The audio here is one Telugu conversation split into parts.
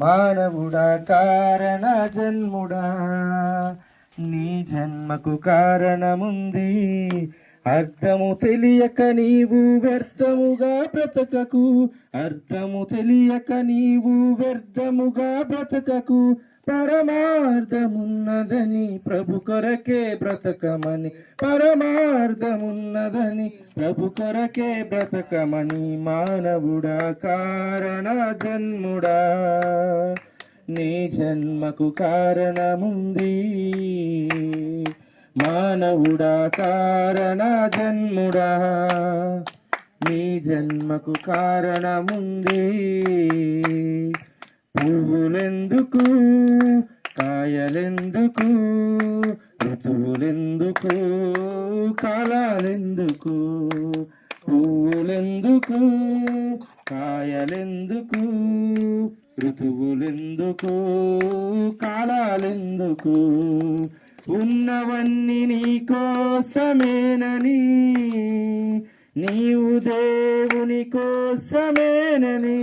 మానవుడా కారణ జన్ముడా. నీ జన్మకు కారణముంది. అర్థము తెలియక నీవు వ్యర్థముగా బ్రతకకు. అర్థము తెలియక నీవు వ్యర్థముగా బ్రతకకు. పరమార్థమున్నదని ప్రభు కొరకే బ్రతకమని. పరమార్థమున్నదని ప్రభు కొరకే బ్రతకమని మానవుడా కారణ జన్ముడా. నీ జన్మకు కారణముంది. మానవుడా కారణ జన్ముడా. నీ జన్మకు కారణముంది. పువ్వులెందుకు కాయలెందుకు ఋతువులెందుకు కాలాలెందుకు పువ్వులెందుకు కాయలెందుకు ఋతువులెందుకు కాలాలెందుకు ఉన్నవన్నీ నీ కోసమేనని నీవు దేవుని కోసమేనని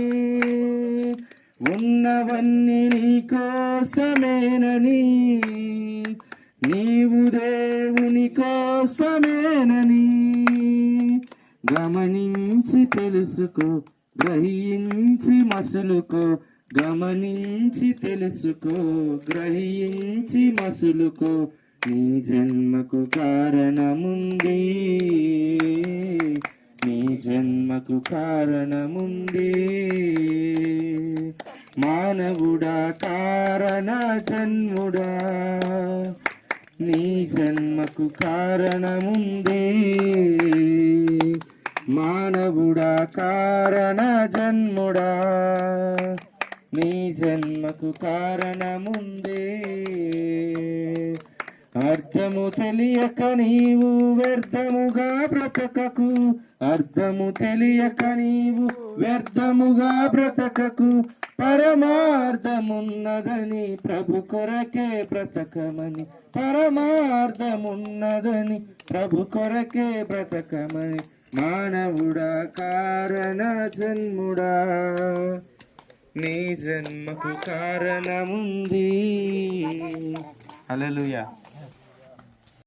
ఉన్నవన్నీ నీ కోసమేనని నీవు దేవుని కోసమేనని. గమనించి తెలుసుకో గ్రహించి మసులుకో గమనించి తెలుసుకో గ్రహించి మసులుకో నీ జన్మకు కారణముంది. నీ జన్మకు కారణముంది. మానవుడా కారణ జన్ముడా నీ జన్మకు కారణముంది. మానవుడా కారణ జన్ముడా నీ జన్మకు కారణముందే. అర్థము తెలియక నీవు వ్యర్థముగా బ్రతకకు అర్థము తెలియక నీవు వ్యర్థముగా బ్రతకకు పరమార్థమున్నదని ప్రభు కొరకే బ్రతకమని పరమార్థమున్నదని ప్రభు కొరకే బ్రతకమని మానవుడా కారణ జన్ముడా. నీ జన్మకు కారణముంది. అలలుయా.